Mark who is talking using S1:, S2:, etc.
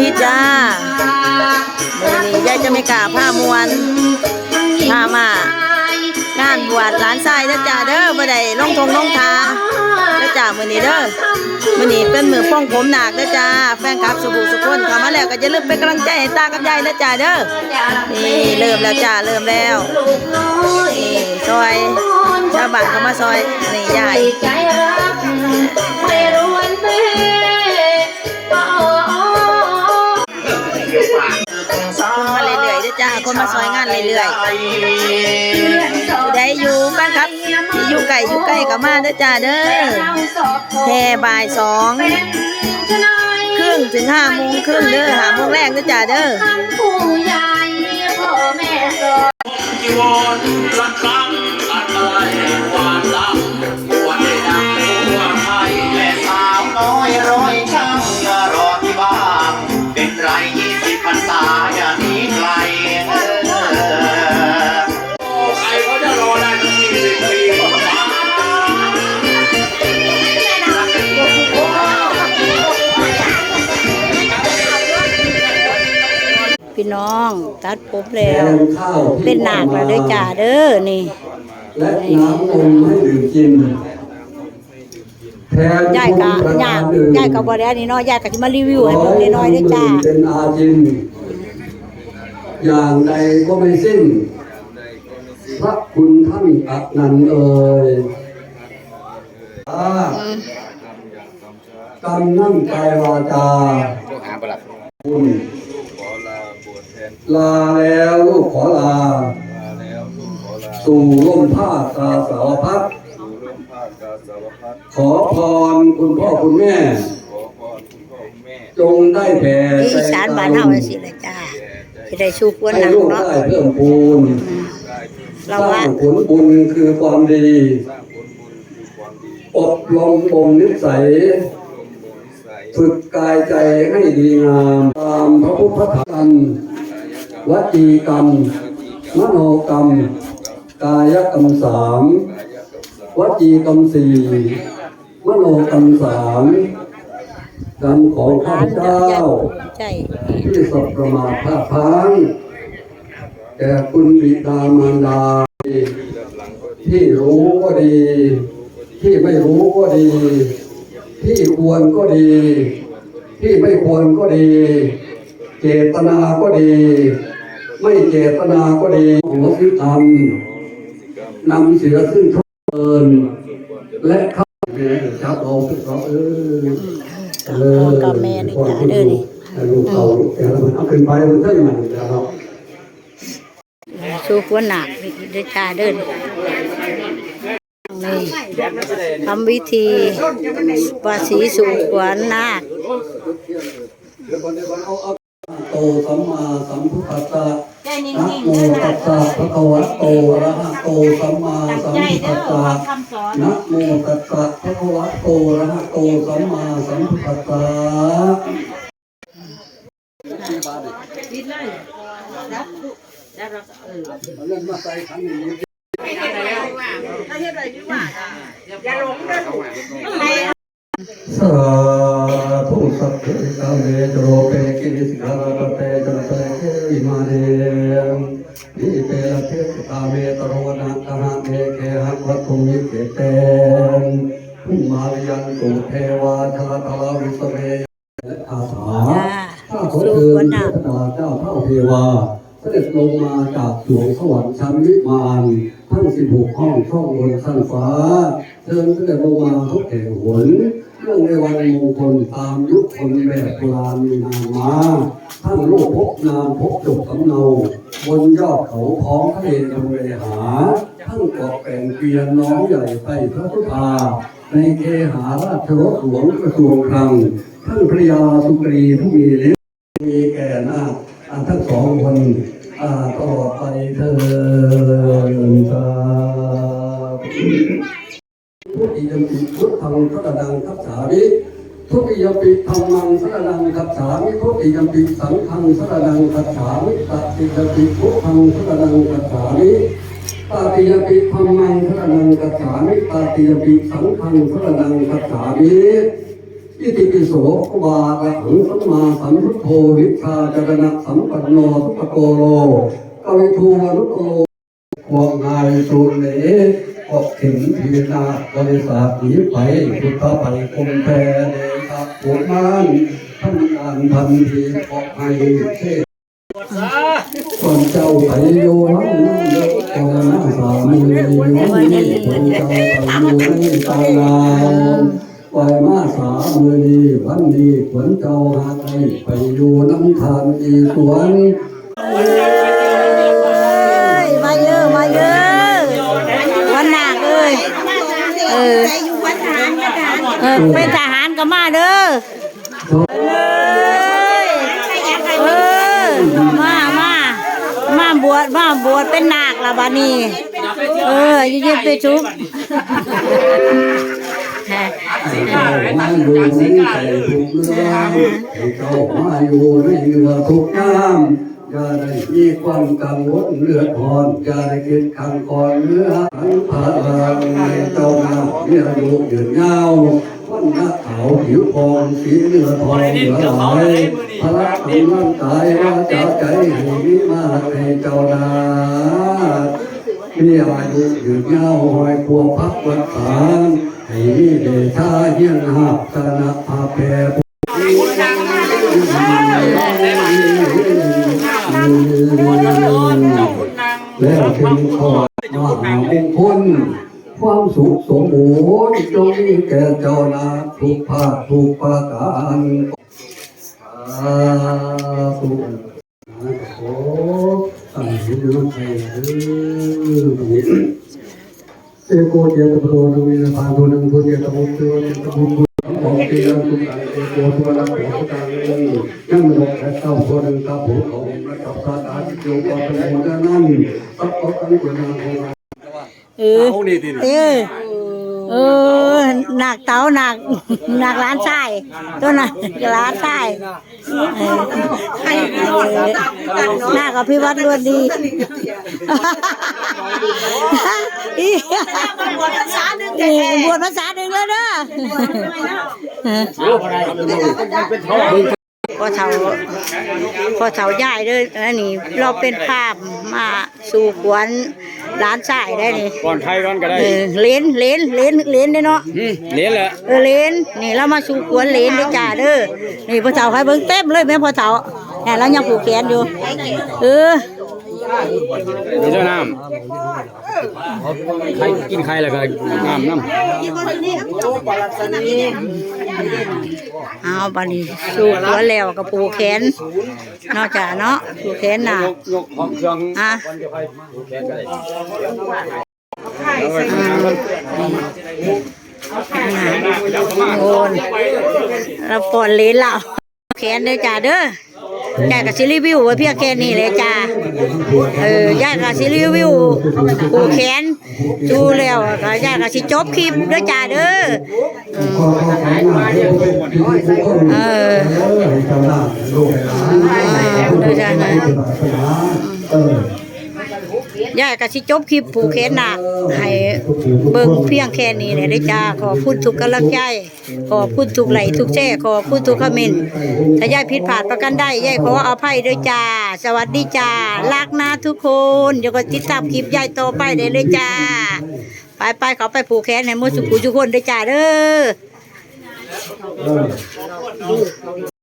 S1: ดีจ้ามือนี้ยายจะไม่กล้าผ้ามวนผ้ามางานบวชหลานชายนะจ้าเด้อบ่ได้ลงทงลงทานะจ้ามือนี้เด้อมือนี้เป็นมือป้องผมหนักนะจ้าแฟนคลับสุบุสุคนเข้ามาแล้วก็อย่าลืมเป็นกำลังใจให้ตากับยายนะจ้าเด้อนี่เริ่มแล้วจ้าเริ่มแล้วนี่ซอยชาวบ้านเข้ามาซอยนี่ยาย
S2: เด
S1: จ้าคนมาซอยงานเรื่อยๆผู้ใดอยู่บ้านครับที่อยู่ไกลอยู่ใกล้ก็มาเด้อจ้าเด้อแค่บ่ายสองครึ่งถึงห้าโมงครึ่งเด้อห้าโมงแรกเด้อจ้าเด้อ
S2: พี่น้
S3: อง ตั
S1: ดผมแล้ว
S4: แทนข้าวที่
S1: เป็นหนักแล้วเด้อจ้าเด้อนี่
S4: และน้ำนมให้ดื่มกินแทน
S1: ยายกะ
S4: คุณประ
S1: ยาย
S4: ทานอื่น
S1: ยายก็บ่ได้อันนี้เนาะยายก็สิมารีวิวให้เบิ่งน้อยๆเด้อจ้า
S4: เป็นอาจินอย่างใดก็ไม่สิ้น พระคุณท่านอักนันต์เอ่ยอ่ากำนั่งกายวาจาคุณ ลาแล้วลูกขอลาสู่ร่มผ้าตาสาวพัดขอพรคุณพ่อคุณแม่จงได้แผ่
S1: ที่อีสานบ้านเฮาจังซี่แหละจ้าสิได้สู้ควร
S4: ให้
S1: หนัก
S4: ลูก
S1: เนาะ
S4: ได้เพิ่มพูน
S1: เรา
S4: สร้า
S1: ว่า
S4: งผลบุญคือความดีอบรมบ่มนิสัยฝึกกายใจให้ดีงามตามพระพุทธธรรม วจีกรรม มโนกรรม กายกรรมสามวจีกรรมสี่มโนกรรมสามกรรมของข้าพเจ้าที่สบประมาทพลาดพลั้งแก่คุณบิดามารดาที่รู้ก็ดี ที่ไม่รู้ก็ดี ที่ควรก็ดี ที่ไม่ควรก็ดี เจตนาก็ดี ไม่เจตนาก็ดีโหสิกรรมนำเสียซึ่งทุกเอินและเข้าแม่จับเอาทุกเราเออเออ
S1: กับแม่นี่จ้าเด้อนี่
S4: ลูกเขาลูกแกแล้วมันเอาขึ้นไปมันเท่าไหร่นะครับ
S1: สู้ควรหนักเด้อจ้าเด้อนี่ทำวิธีวาสีสู่ขวัญนาค
S4: โตสัมมาสัมพุทธัสสะนะโมตัสสะภะคะวะโตอะระหะโตสัมมาสัมพุทธัสสะนะโมตัสสะภะคะวะโตอะระหะโตสัมมาสัมพุทธัสสะสา ธุสัพเพกาเมจโรเปกิริสกาปเตจันเตเกวิมาเนนิเปละเทสกาเมตโรนะกหะเมเคหะวัตุมิเกเตภูมาลยันตุเทวาทลทลวิสเมอาสาข้าขอ
S1: สู้
S4: เชิ
S1: คว
S4: ญ
S1: รห
S4: เท
S1: นัก
S4: พดาเจ้าเท่าเทวาเสด็จลงมาจากสวงสวรรค์ชั้นวิมานทั้งสิบหกห้องช่องบนชั้นฟ้าเชิญเสด็จลงมาทุกแห่งหน เรื่องในวันมงคลตามยุคคนแบบโบราณมีนามมาทั้งโลกพบนามพบจบสำเนาบนยอดเขาท้องทะเลบนเวหาทั้งเกาะแก่งเกวียนน้องใหญ่ไปพระพุทธาในเคหาราชรถหลวงกระทรวงคลังทั้งพระยาสุกรีผู้มีฤทธิ์มีแก่นาอ่าทั้งสองคนอ่อไปเถิดสาธุทุติ ยมปิพุทธังพระดังคัจฉามิทุติยมปิธรรมังสรนังคัจฉามิทุติยมปิสังฆังสรนังคัจฉามิตัติยมปิพุทธังสรนังคัจฉามิตติยมปิธรรมังสรนังคัจฉามิตติยมปิสังฆังสรนังคัจฉามิอิติปิโสวาระหังสัมมาสัมพุทโธวิชาจรณะสัมปันโนสุปโกโลกวิทูวรุตโลควงนายสุเล ก็ถึงพีนาบริษัทนี้ไปพุทธไปคมแพรเดชะปุมานท่านงานทันทีขอให้เทศก่อนเจ้าไปโยหังเลิกเจ้าน้าสามีวันนี้คนเจ้าไปอยู่ในตาลาวปมาสามือนี้วันนี้ขนเจ้าหาไปไปอยู่น้ำทานอีสวน
S1: เออเออเป็นทหารก็มาเด้อเลยเออมามามาบวชมาบวชเป็นนาคละบานีเออยืนไปชุบ
S4: เจ้ามาอยู่ในใจทุกเรือมาอยู่ในเรือทุกน้ำ อย่าได้มีความกังวลเลือดอ่อนอย่าได้คิดขังก่อนเนื้อหันพลังให้เจ้ามาเมียอยู่ยืนยาววันหน้าขาผิวพองสีเนื้อทองเหลือหลายพลังร่างกายว่าจะใจให้มีมาให้เจ้านามีอายุยืนยาวหอยพัวพักวัดสารให้มีเดชาเยี่ยงหับสนะอาเพ แล้วถึงขอมหามงคลความสุขสมบูรณ์จงมีแก่เจ้านาทุกภาคทุกประการสาธุโอ้ตั้งใจดูใจเออเอโกเจตโปรนวินาพานุนังพุทธตมุตโตเจตมุตของเตียงทุกอันเอโกตัวนักโขตังยัง เต้าตัวนึงตาผูของนักกับพระอาทิตย์โยกเป็นโมเดนั่นสักพักอันกุนังของ
S1: เออเออเออหนักเต้าหนักหนักร้านชายตัวน่ะร้านชายหน้ากับพี่วัดรวนดีอีบวชภาษาหนึ่งบวชภาษาหนึ่งแล้วเด้อ พอเฒ่าพอเฒ่าย่ายเด้ออันนี้เราเป็นภาพมาสู่ขวัญร้านชายได้นี่
S5: ก่อนไทยก่อนก็ได้
S1: เออเลนเลนเลนเลนได้เนาะ
S5: อืมเลี้ยนแหละ
S1: เออเลนนี่เรามาสู่ขวนเลนเด้อจ้าเด้อนี่พ่อเฒ่าให้เบิ่งเต็มเลยแม่พ่อเฒ่าแหมเรายังผูกแขนอยู่เออ
S5: นี่เจ้าน้ำใครกินใครแล้วก็น้ำน้
S1: เอาบัดนี้สู่ขวนแล้วก็ผูกแขนเนาะจ้าเนาะผูกแขนน่ะำ
S5: ยกยกของเครื่อง
S1: อะ
S5: วันจะไปผูกแขนก็ได้
S1: โอนเราปอนเลนเราแขนเด้อจ้าเด้อ ยายกับซิรีวิวไว้เพียงแค่นี้เลยจ้าเออยายกับซิรีวิวผูแขนจูแล้วก็ยายกับซิจบคลิปเด้อจ้าเด้อ
S4: เออเอเป็นที่ผู้คน
S1: เออ
S4: ให้เจ้า
S1: ยายก็สิจบคลิปผูกแขนหน่ะให้เบิ่งเพียงแค่นี้เลยด้จ้าขอพูดทุกกำลังใจขอพูดทุกไหลทุกแช่ขอพูดทุกคอมเมนต์ถ้ายายผิดพลาดประกันได้ยายขออภัยด้วยจ้า สวัสดีจ้ารักนะทุกคนเดี๋ยวก็ติดตามคลิปยายต่อไปได้เลยจ้า ไปไปๆเขาไปผูกแขนให้มดสุขุทุกคนด้จ้าเด้อ